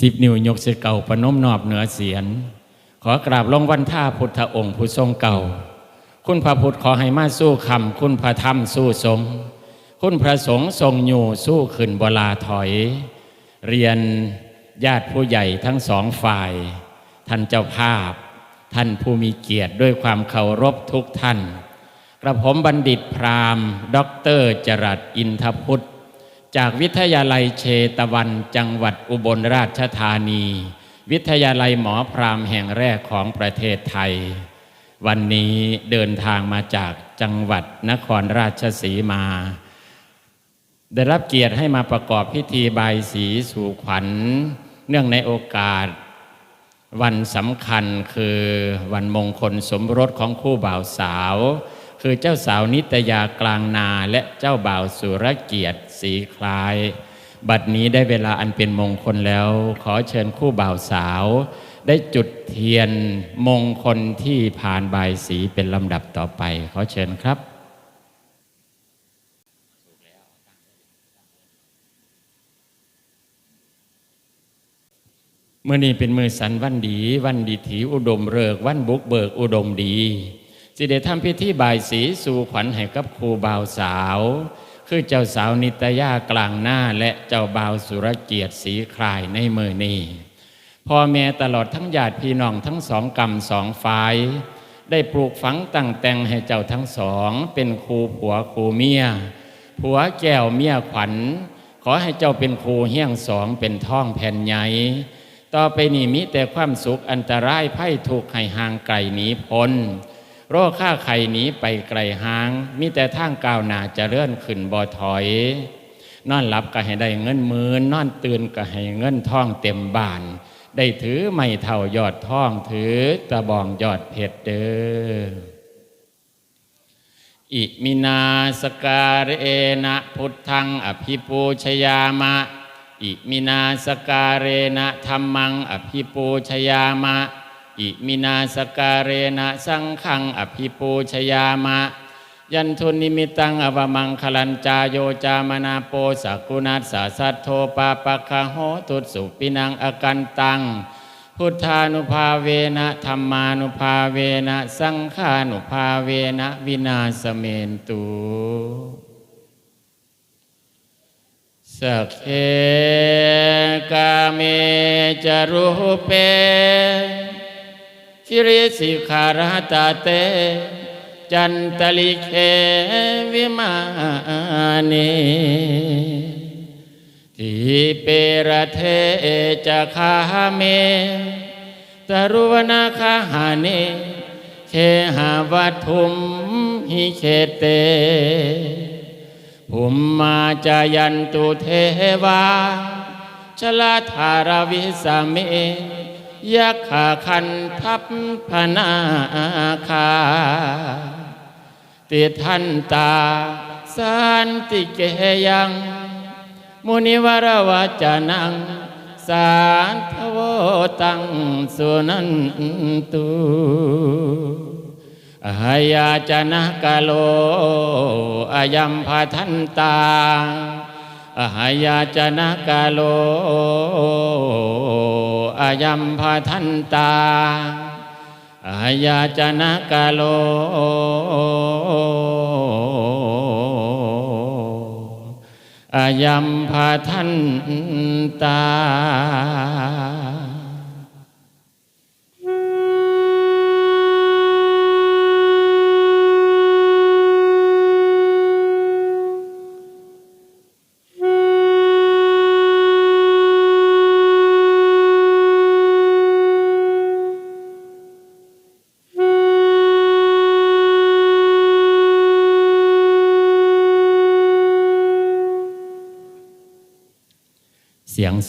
สิบนิ้วยกเสเก่าปนมนอบเหนือเสียน ขอกราบลงวันท่าพุทธองค์ผู้ทรงเก่า คุณพระพุทธขอให้มาสู้คำคุณพระธรรมสู้ทรง คุณพระสงฆ์ทรงอยู่สู้ขึ้นบลาถอย เรียนญาติผู้ใหญ่ทั้งสองฝ่าย ท่านเจ้าภาพ ท่านผู้มีเกียรติด้วยความเคารพทุกท่าน กระผมบัณฑิตพราหมณ์ด็อกเตอร์จรัสอินทพุทธ จากวิทยาลัยเชตวัน จังหวัดอุบลราชธานี วิทยาลัยหมอพรามแห่งแรกของประเทศไทย วันนี้เดินทางมาจากจังหวัดนครราชสีมา ได้รับเกียรติให้มาประกอบพิธีบายสีสู่ขวัญ เนื่องในโอกาส วันสำคัญคือวันมงคลสมรสของคู่บ่าวสาว คือเจ้าสาวนิตยากลางนาและเจ้าบ่าวสุรเกียรติสีคล้าย บัดนี้ได้เวลาอันเป็นมงคลแล้ว ขอเชิญคู่บ่าวสาว ได้จุดเทียนมงคลที่ผ่านบายสีเป็นลำดับต่อไป ขอเชิญครับเมื่อนี้เป็นมือสันวันดี วันดีถีอุดมเริกวันบุกเบิกอุดมดี สิได้ทำพิธีบายสีสู่ขวัญให้กับครูบ่าวสาว คือเจ้าสาวนิตยากลางหน้าและเจ้าบ่าวสุรเกียรติสีคลายในมือนี้พ่อแม่ตลอดทั้งญาติพี่น้องทั้งสองกรรมสองฝ่าย ได้ปลูกฝังตั้งแต่งให้เจ้าทั้งสอง เป็นครูผัวครูเมียผัวแก้วเมียขวัญ ขอให้เจ้าเป็นครูเฮี้ยงสองเป็นท่องแผ่นใหญ่ต่อไปนี้มิแต่ความสุขอันตรายไพ่ถูกให้ห่างไกลหนีพ้น โรคข้าไข่หนีไปไกลห่าง มีแต่ทางก้าวหนาเจะเลื่อนขึ้นบ่ถอย นอนหลับก็ให้ได้เงินหมื่นนอนตื่นก็ให้เงินทองเต็มบ้าน ได้ถือไม่เท่ายอดทองถือตะบองยอดเพชรเด้ออิมินาสการเอนะพุทธังอภิปูชยามะ อิมินาสการเรนะธรรมังอภิปูชยามะ อิมินาสการเรนะสังฆังอภิปูชยามะ ยันทุนิมิตังอวมังคลัญจายโยจามนาโปสักุณัสสะสัทโทปาปะคะโหตุสุปินังอกันตัง พุทธานุภาเวนะธรรมานุภาเวนะสังฆานุภาเวนะวินาสเมนตุสักเคกาเมจารุเป คิริสิขารตาเต จันตลิเควิมานีทิเปรเทจะคาเมตรุวนาคาหานิเคหาวัตถุมหิเคเตภุมมาจายันตุเทวาชลาธารวิสาเม ยักขาคันทัพพนาคาติทันตาสันติเกยังมุนิวรวจานัง สาธโวตังสุนันตุหายาจนะกาโลอายัมพาทันตา หายาจนะกาโลอายัมพาทันตาอายาจนะกาโลอายัมพาทันตา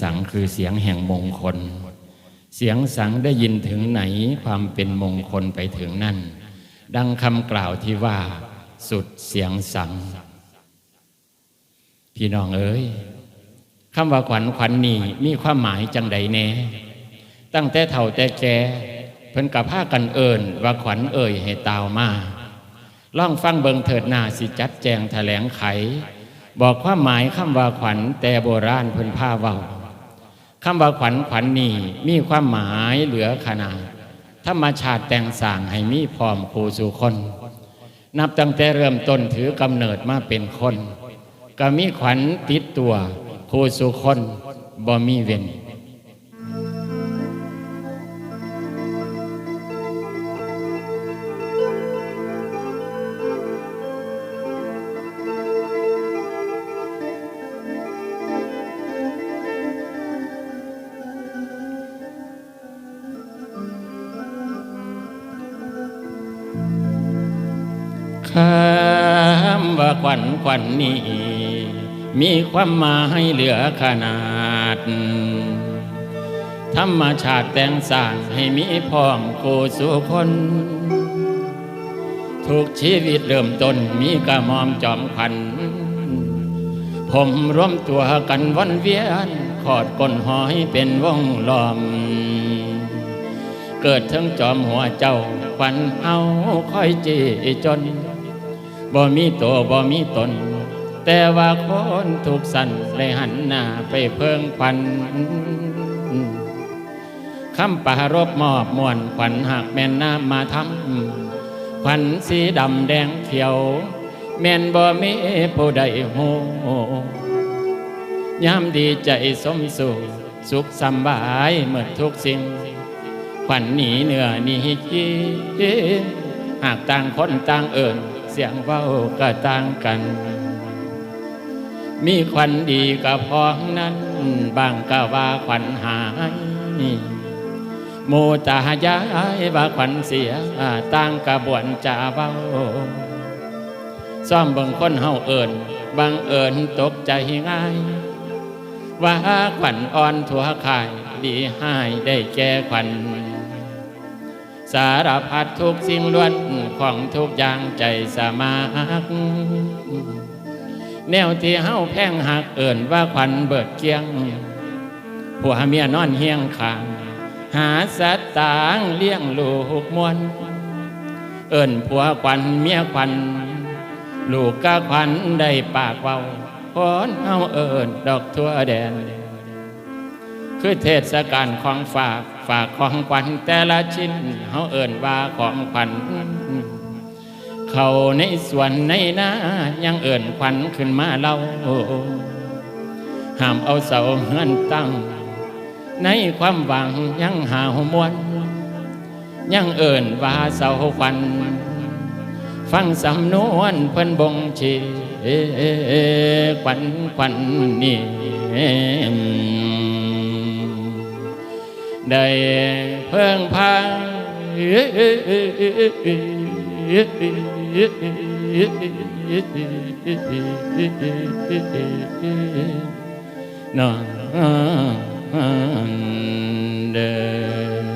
สังคือเสียงแห่งมงคล เสียงสังได้ยินถึงไหนความเป็นมงคลไปถึงนั่น ดังคำกล่าวที่ว่า สุดเสียงสัง พี่น้องเอ้ยคำว่าขวัญขวัญนี่มีความหมายจังใดแน่ตั้งแต่เท่าแต่แก่เพิ่นกับผ้ากันเอิญว่าขวัญเอ่ยให้ตาวมาล่องฟังเบิงเถิดหน้าสิจัดแจงแถลงไข บอกความหมายคำว่าขวัญแต่โบราณเพิ่นผ้าเว้า คำว่าขวัญขวัญนี่มีความหมายเหลือขนาดธรรมชาติแต่งสร้างให้มีพร้อมครูสู่คน นับตั้งแต่เริ่มต้นถือกำเนิดมาเป็นคน ก็มีขวัญติดตัวครูสู่คนบ่มีเว้นำว่าขวัญขวัญนี้ มีความหมายเหลือขนาด ธรรมชาติแต่งสร้างให้มีพร้อมคู่สู่คน ทุกชีวิตเริ่มต้นมีกระหมอมจอมขวัญผมร่วมตัวกันวนเวียนขอดก้นหอยเป็นวงล้อม เกิดทั้งจอมหัวเจ้าขวัญเอาค่อยจีจน บ่มีตัวบ่มีตน แต่ว่าคนถูกสั่นเลยหันหน้าไปเพิ่งควันคำปารบมอบมวนขวัญหักแม่นน้ำมาทำขวัญสีดำแดงเขียว แม่นบ่มีผู้ใดหูยามดีใจสมสู่สุขสำบายเมื่อทุกสิ่งขวัญหนีเหนือหนีขี้หากต่างคนต่างเอิญ สียงเว้าก็ต่างกัน มีขวัญดีกับพ้องนั้น บางก็ว่าขวัญหายโมตายายว่าขวัญเสียต่างกระบวนจะเว้าซ่อมเบิ่งคนเฮาเอิญบางเอิญตกใจง่าย ว่าขวัญอ่อนทั่วขายดีให้ได้แก่ขวัญ สารพัดทุกสิ่งล้วนของทุกอย่างใจสามัครแนวที่เฮาแพงหักเอิญว่าขวัญเบิดเกียงผัวเมียนอนเฮียงขาง หาสัตตางเลี้ยงลูกมวน เอิญผัวขวัญเมียขวัญลูกกะขวัญได้ปากเว้าพนเฮาเอิญดอกทั่วแดน คือเทศกาลของฝาก ฝากของขวัญแต่ละชิ้นเฮาเอิญว่าของขวัญเขาในสวนในนายังเอิญขวัญขึ้นมาเล่าห้ามเอาเสาเฮือนตั้ง ในความหวังยังหาวมวนยังเอิญว่าเสาขวัญฟังสำนวนเพิ่นบงชีขวัญขวัญนี่ ได้เพิ่งพานอนเดิน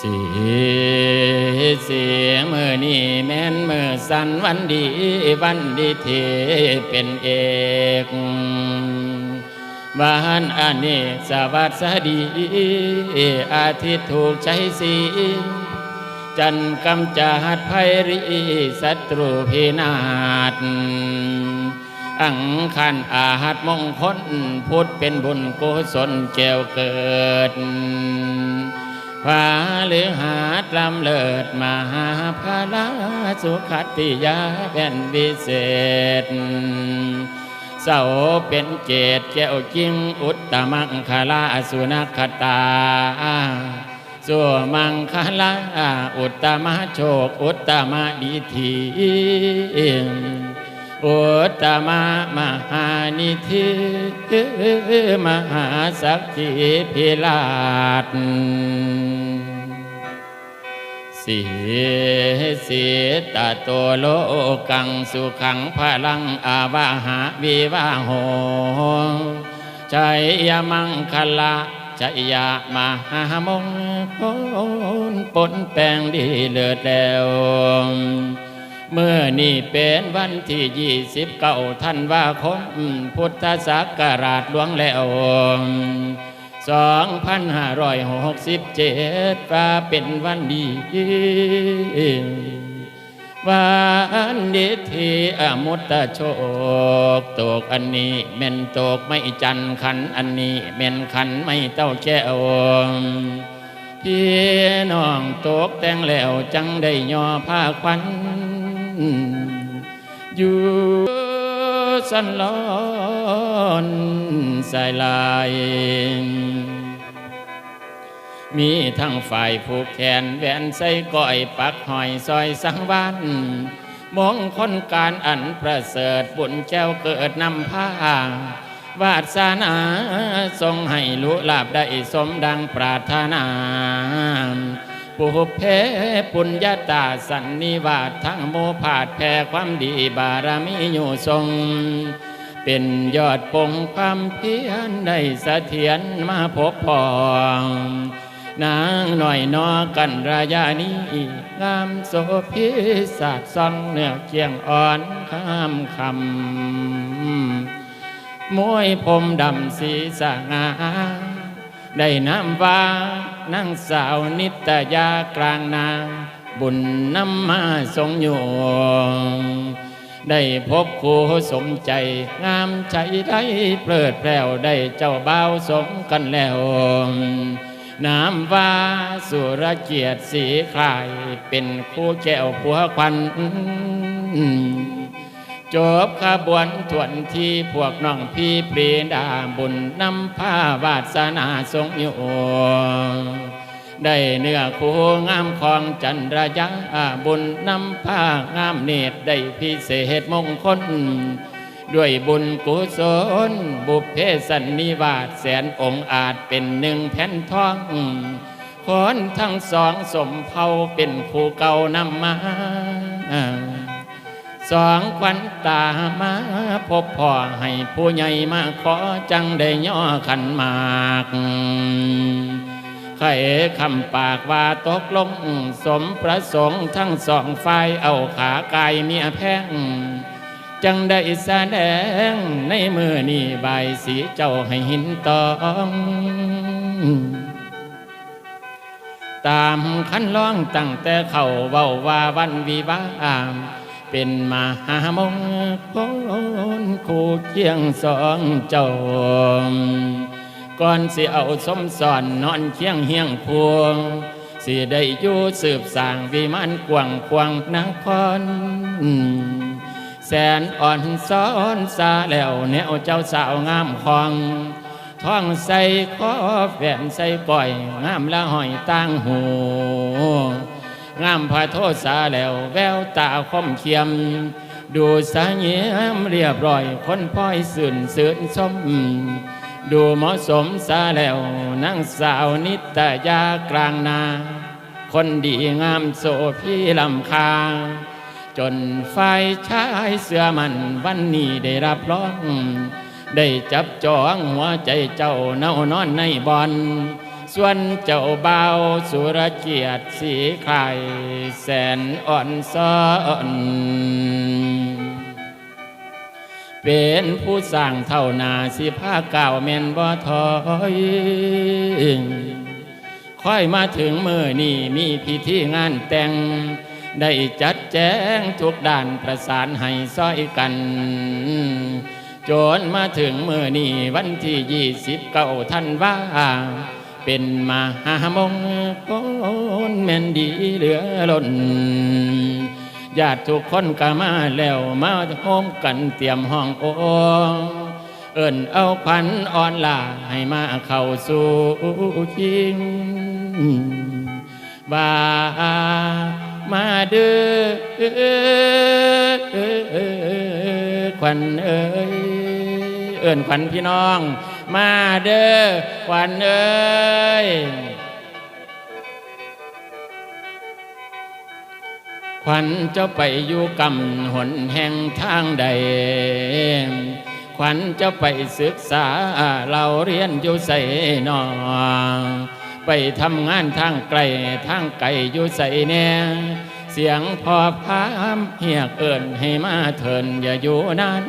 สีเสียงมือนี่แม่นมือสันวันดีวันดีเทเป็นเอกบ้านอันนี้สวัสดีอาทิตย์ถูกใจสีจันทร์กำจัดภัยรีศัตรูพินาศอังคันอาหัดมงคลพุทธเป็นบุญกุศลแก้วเกิด ฟ้าหรือหาดลำเลิศมหาภาลาสุขติยาเป็นวิเศษเสาเป็นเกตแก้วจิงอุตตมังคลาสุนัขตาสสัวมังคลาอุตตมะโชค อุตตมะดีที อุตมะมหานิธิมหาสักขีพิลาศสีสีตาโตโลกังสุขังพลังอาวาหาวิวาโหชัยยมังคละชัยยมหามงคลปนแปลงดีเลิศแล้ว เมื่อนี่เป็นวันที่ยี่สิบเก้าธันวาคมพุทธศักราชหลวงแล้วสองพันห้าร้อยหกสิบเจ็ดว่าเป็นวันดี วันดีที่อมุตตะโชคตกอันนี้เม่นตกไม่จันขันอันนี้เม่นขันไม่เต้าแก้วพี่น้องตกแต่งแล้วจังได้ย่อผ้าควัน อยู่สันลอนสายลาย มีทั้งฝ่ายผูกแขนแหวนใส่ก้อยปักหอยซอยสังวานมองคนการอันประเสริฐบุญแก้วเกิดนำผ้าวาสนาทรงให้ลุลาบได้สมดังปรารถนา ปุเพปุญญาตาสันนิวาสทั้งโมผาดแผ่ความดีบารมีอยู่ทรง เป็นยอดปงความเพียรได้เสถียรมาพบพองนางหน่อยนอกันระยะนี้งามโสภิศาสซองเนื้อเคียงอ่อนข้ามคำมวยผมดำสีสงา ได้น้ำว่านั่งสาวนิตยากลางนางบุญน้ำมาทรงอยู่ ได้พบคู่สมใจ งามใจได้เพลิดเพลวได้เจ้าบ่าวสมกันแล้วน้ำว่าสุรเกียรติสีคลาย เป็นคู่แก้วผัวควัน จบขบวนทวนที่พวกน้องพี่ปรีดาบุญนำผ้าวาสนาทรงอยู่ได้เนื้อคู่งามของจันรยาบุญนำผ้างามเนตรได้พิเศษมงคล ด้วยบุญกุศล บุพเพสันนิวาสแสนองค์อาจเป็นหนึ่งแผ่นทองคนทั้งสองสมเภาเป็นคู่เก่านำมา สองควันตามาพบพ่อให้ผู้ใหญ่มาขอจังได้ย่อขันมากไข่คำปากว่าตกลง สมประสงค์ทั้งสองฝ่ายเอาขากายเมียแพงจังได้แสดงในมือนี่ใบายสีเจ้าให้หินตองตามขั้นร้องตั้งแต่เขาเว้าว่าวันวิวาห์ เป็นมหามงคลคู่เคียงสองเจ้าก่อนสิเอาสมสอนนอนเคียงเฮียงพวง สิได้อยู่สืบสางวิมานกว้างควางนครแสนอ่อนซ้อนสาแล้วแนวเจ้าสาวงามคองท้องใส่คอแฝนใส่ก้อยงามละหอยตั้งหู งามพระโทษสาแล้ว แววตาคมเขียม ดูสาเงียมเรียบร้อย คนพ้อยสื่นสื่นสมดูเหมาะสมสาแล้วนั่งสาวนิตยากลางนา คนดีงามโสพี่ลำคา จนไฟชายเสื้อมันวันนี้ได้รับร้อง ได้จับจองหัวใจเจ้าเน่านอนในบอน ส่วนเจ้าเบาสุรเกียรติสีไข่แสนอ่อนซ้อนเป็นผู้สร้างเท่านาสิผ้าเก่าแม่นบ่ถอยค่อยมาถึงเมื่อนี่มีพิธีงานแต่ง ได้จัดแจงทุกด้านประสานให้ซ้อยกัน จนมาถึงเมื่อนี่วันที่ยี่สิบเก้าท่านว่า เป็นมหามงคลแม่นดีเหลือล้นญาติทุกคนก็มาแล้วมาโฮมกันเตรียมห้องโอเอิ้นเอาขวัญอ่อนลาให้มาเข้าสู่คิงว่ามาเด้อควันเอ้ยเอิ้นขวัญพี่น้อง มาเด้อขวัญเอ้ยขวัญเจ้าไปอยู่กำหนแห่งทางใด ขวัญเจ้าไปศึกษาเราเรียนอยู่ใส่นอไปทำงานทางไกลทางไกลอยู่ใส่แน่เสียงพอพามเฮียกเอิญให้มาเถินอย่าอยู่นั้น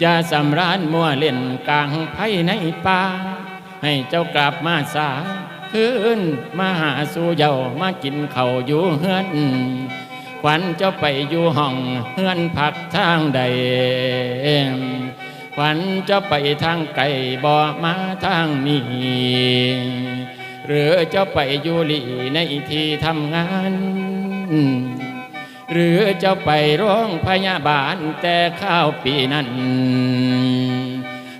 อย่าสำราญมัวเล่นกลางไผ่ในป่า ให้เจ้ากลับมาสาคืนมาหาสู่เยามากินเขาอยู่เฮือนขวัญเจ้าไปอยู่ห้องเฮือนพักทางใดขวัญเจ้าไปทางไกลบ่อมาทางนี้หรือเจ้าไปอยู่หลีในที่ทำงาน หรือจ้าไปโรงพยาบาลแต่ข้าวปีนั้น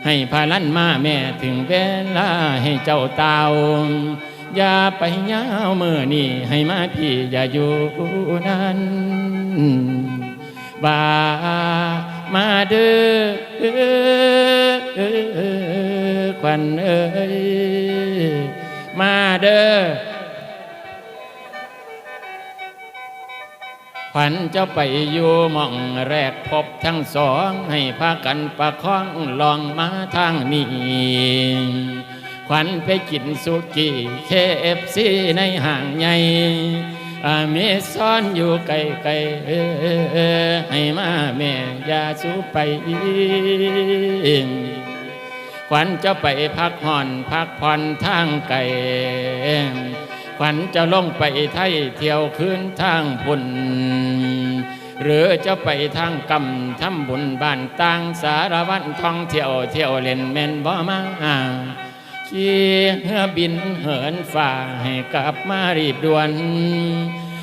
ให้พาลันมาแม่ถึงเวลาให้เจ้าเตาอย่าไปยาวมือนี่ให้มาพี่อย่าอยู่นั้นบามาเด้อควันเอ้ยมาเด้อ ขวัญเจ้าไปอยู่มองแรกพบทั้งสอง ให้พากันประคองลองมาทางนี้ขวัญไปกินสุกี้เคเอฟซีในห้างใหญ่อาเมซอนอยู่ไกลไกลๆให้มาแม่ยาสูไปอีกขวัญจะไปพักผ่อนพักผ่อนทางไกล ขวัญจะล่องไปไทยเที่ยวคืนทางพุนหรือจะไปทางกำทำบุญบ้านต่างสารวันท่องเที่ยวเที่ยวเล่นแม่นบ่มาขี่เรือบินเหินฝ่าให้กลับมารีบด่วน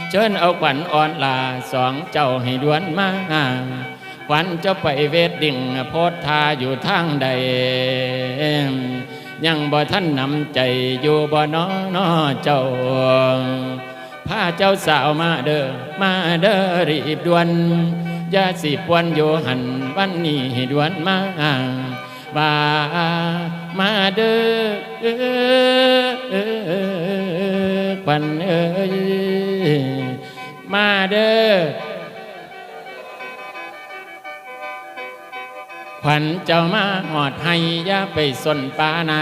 เชิญเอาขวัญอ่อนลาสองเจ้าให้ด่วนมาขวัญจ้าไปเวดดิ่งโพธาอยู่ทางใด ยังบ่ท่านนำใจอยู่บ่น้อนอเจ้าพาเจ้าสาวมาเด้อมาเด้อรีบด่วนอย่าสิปวนอยู่หันวันนี้ด่วนมาว่ามาเด้อขวัญเอ้ยมาเด้อ ขวัญเจ้ามาหอดให้ยาไปสนปานา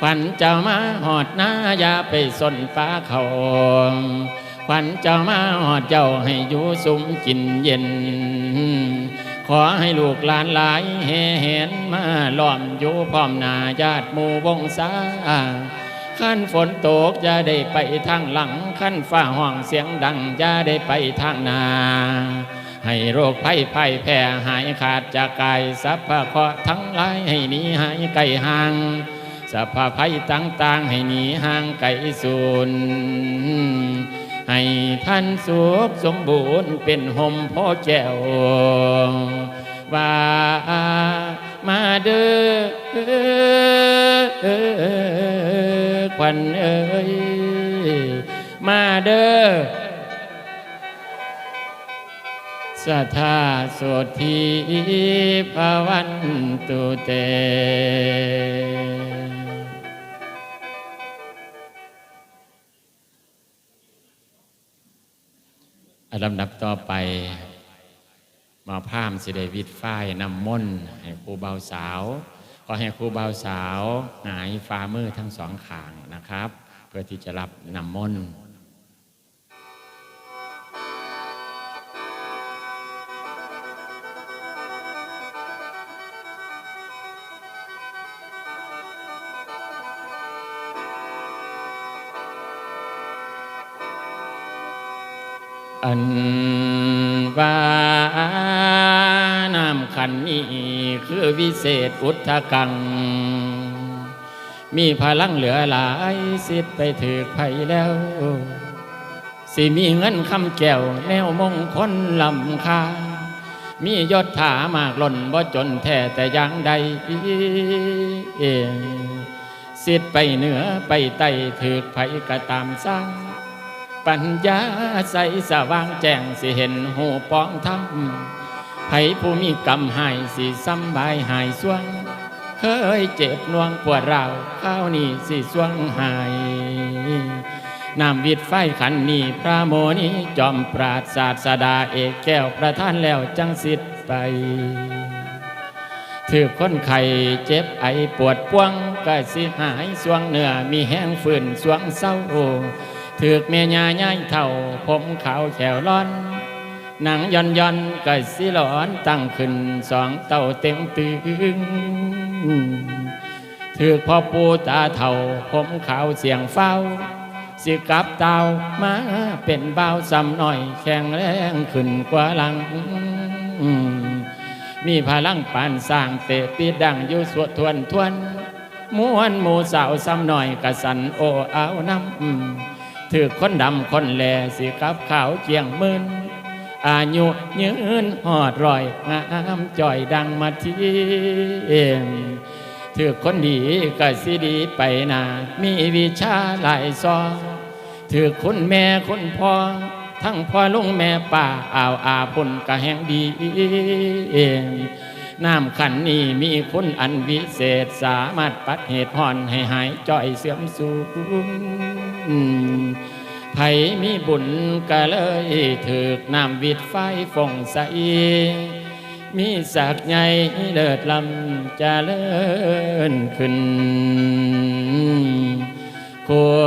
ขวัญเจ้ามาหอดนายาไปสนปาเขาขวัญเจ้ามาหอดเจ้าให้อยู่สุมกินเย็น ขอให้ลูกหลานหลายเห็นมาล้อมอยู่พร้อมนาญาติหมู่วงศาขั้นฝนตกอย่าได้ไปทางหลังขั้นฟ้าห้องเสียงดังอย่าได้ไปทางนา ให้โรคภัยภัยแพ้หายขาดจากกายสัพพะเคราะห์ทั้งหลายให้หนีหายไกลห่างสัพพะภัยต่างๆ ให้หนีห่างไกลสูญให้ท่านสุขสมบูรณ์เป็นห่มโพแก้วว่ามาเด้อควันเอ้ยมาเด้อ สัทธาโสธีภวันตุเตอันลำดับต่อไป มาพามสิเดวิดฝ้ายนำม่นต์ให้ครูเบาสาวขอให้ครูเบาสาว หายฝ่ามือทั้งสองขางนะครับ เพื่อที่จะรับนำม่น อันว่าน้ำขันนี้คือวิเศษอุทธกัง มีพลังเหลือหลายสิทธิ์ไปถือไผแล้ว สิมีเงินคำแก้วแนวมงคลลำคา มียศถามากล้นบ่จนแท้แต่อย่างใดสสิทธิ์ไปเหนือไปใต้ถือไผก็ตามสร้าง ปัญญาใสสว่างแจ้งสิเห็นหูปองธรรมไผผู้มีกรรมหายสิสำบายหายสวง เคยเจ็บน่วงปวดร้าวข้าวนี้สิสวงหายนำวิดไฟขันนี้พระโมนีจอมปราดศาสดาเอกแก้วประท่านแล้วจังสิทธิ์ไปถือคนไข้เจ็บไอปวดป่วงก็สิหายสวงเนื้อมีแห้งฝืนสวงเศร้า ถือกเมียญาย่ายเท่าผมขาวแขวร้อน หนังย่อนย่อนก็สิหลอนตั้งขึ้นสองเต่าเต็มตึงถือกพ่อปูตาเท่าผมขาวเสียงเฝ้า สิกับเต่ามาเป็นเบาวซ้ำหน่อยแข็งแรงขึ้นกว่าหลังมีพลังปานสร้างเตะปีดังอยู่สวดทวนทวนม้วนหมูสาวซ้ำหน่อยกะสันโอเอาน้ำ ถือคนดำคนแลสิกับขาวเจียงมืนอายุยืนหอดรอยงามจ่อยดังมาทีเอ็มถือคนดีก็สิดีไปนามีวิชาหลายซองถือคุณแม่คุณพ่อ ทั้งพ่อลุงแม่ป่าอ่าวอาพุ่นกะแห่งดีเอง น้ำขันนี้มีคุณอันวิเศษสามารถปัดเหตุห่อนให้หายจ่อยเสื่อมสูงไผมีบุญก็เลยถือกน้ำวิดไฟฟงใสมีศักใหญ่เลิศลำจะเจริญขึ้นขัว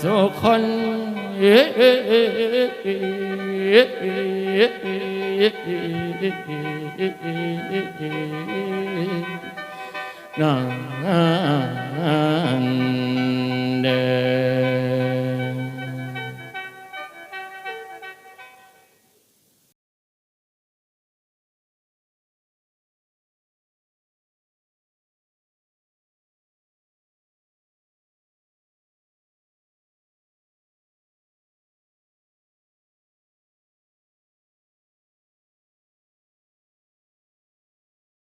สุคน นั่นเดิ